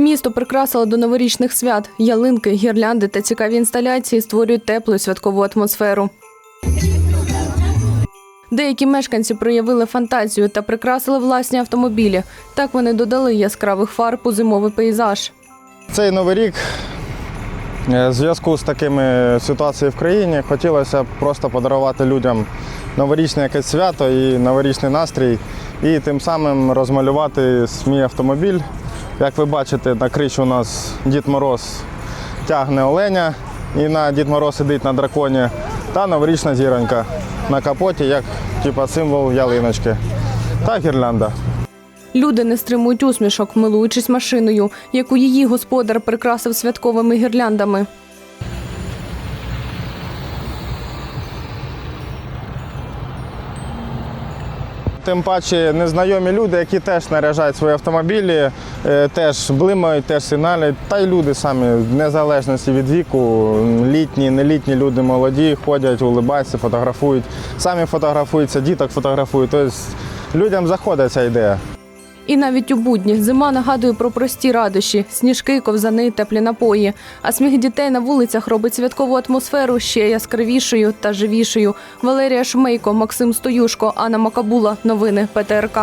Місто прикрасило до новорічних свят. Ялинки, гірлянди та цікаві інсталяції створюють теплу святкову атмосферу. Деякі мешканці проявили фантазію та прикрасили власні автомобілі. Так вони додали яскравих фарб у зимовий пейзаж. Цей новий рік е, в зв'язку з такими ситуацією в країні хотілося просто подарувати людям новорічне якесь свято і новорічний настрій, і тим самим розмалювати мій автомобіль. Як ви бачите, на кричі у нас Дід Мороз тягне оленя, і на Дід Мороз сидить на драконі, та новорічна зіронька на капоті, як типу, символ ялиночки. Та гірлянда. Люди не стримують усмішок, милуючись машиною, яку її господар прикрасив святковими гірляндами. Тим паче незнайомі люди, які теж наряжають свої автомобілі, е, теж блимають, теж сигналять. Та й люди самі, в незалежності від віку, літні, нелітні люди молоді, ходять, улибаються, фотографують. Самі фотографуються, діток фотографують. Тобто людям заходить ця ідея. І навіть у будні зима нагадує про прості радощі, сніжки, ковзани, теплі напої. А сміх дітей на вулицях робить святкову атмосферу ще яскравішою та живішою. Валерія Шмейко, Максим Стоюшко, Анна Макабула. Новини ПТРК.